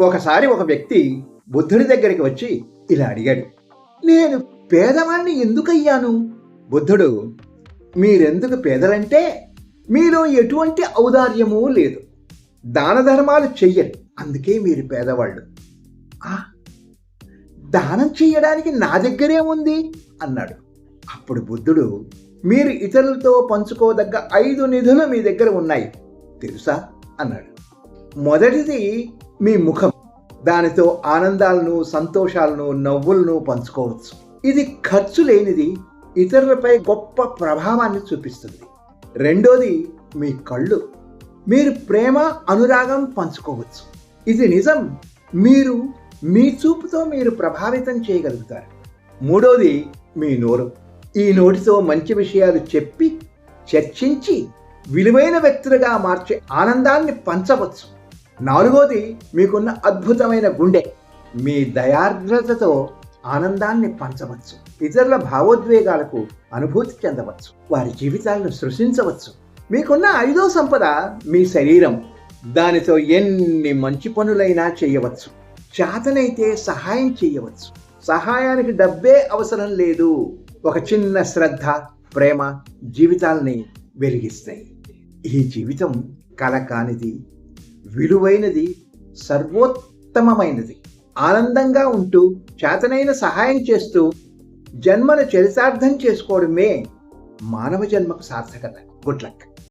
ఒకసారి ఒక వ్యక్తి బుద్ధుడి దగ్గరికి వచ్చి ఇలా అడిగాడు నేను పేదవాణ్ణి ఎందుకయ్యాను? బుద్ధుడు మీరెందుకు పేదలంటే మీలో ఎటువంటి ఔదార్యమూ లేదు. దాన ధర్మాలు చెయ్యరు అందుకే మీరు పేదవాళ్ళు. "ఆ, దానం చెయ్యడానికి నా దగ్గరే ఉంది? అన్నాడు. అప్పుడు బుద్ధుడు మీరు ఇతరులతో పంచుకోదగ్గ ఐదు నిధులు మీ దగ్గర ఉన్నాయి తెలుసా? అన్నాడు. మొదటిది మీ ముఖం. దానితో ఆనందాలను సంతోషాలను నవ్వులను పంచుకోవచ్చు. ఇది ఖర్చు లేనిది ఇతరులపై గొప్ప ప్రభావాన్ని చూపిస్తుంది. రెండోది మీ కళ్ళు. మీరు ప్రేమ అనురాగం పంచుకోవచ్చు. ఇది నిజం. మీరు మీ చూపుతో మీరు ప్రభావితం చేయగలుగుతారు. మూడోది మీ నోరు. ఈ నోటితో మంచి విషయాలు చెప్పి చర్చించి విలువైన వ్యక్తులుగా మార్చే ఆనందాన్ని పంచవచ్చు. నాలుగోది మీకున్న అద్భుతమైన గుండె. మీ దయార్ద్రతతో ఆనందాన్ని పంచవచ్చు. ఇతరుల భావోద్వేగాలకు అనుభూతి చెందవచ్చు. వారి జీవితాలను సృష్టించవచ్చు. మీకున్న ఐదో సంపద మీ శరీరం. దానితో ఎన్ని మంచి పనులైనా చేయవచ్చు. చేతనైతే సహాయం చేయవచ్చు. సహాయానికి డబ్బే అవసరం లేదు. ఒక చిన్న శ్రద్ధ ప్రేమ జీవితాల్ని వెలిగిస్తాయి. ఈ జీవితం కల కానిది విలువైనది సర్వోత్తమమైనది. ఆనందంగా ఉంటూ చేతనైన సహాయం చేస్తూ జన్మను చరితార్థం చేసుకోవడమే మానవ జన్మకు సార్థకత. Good luck.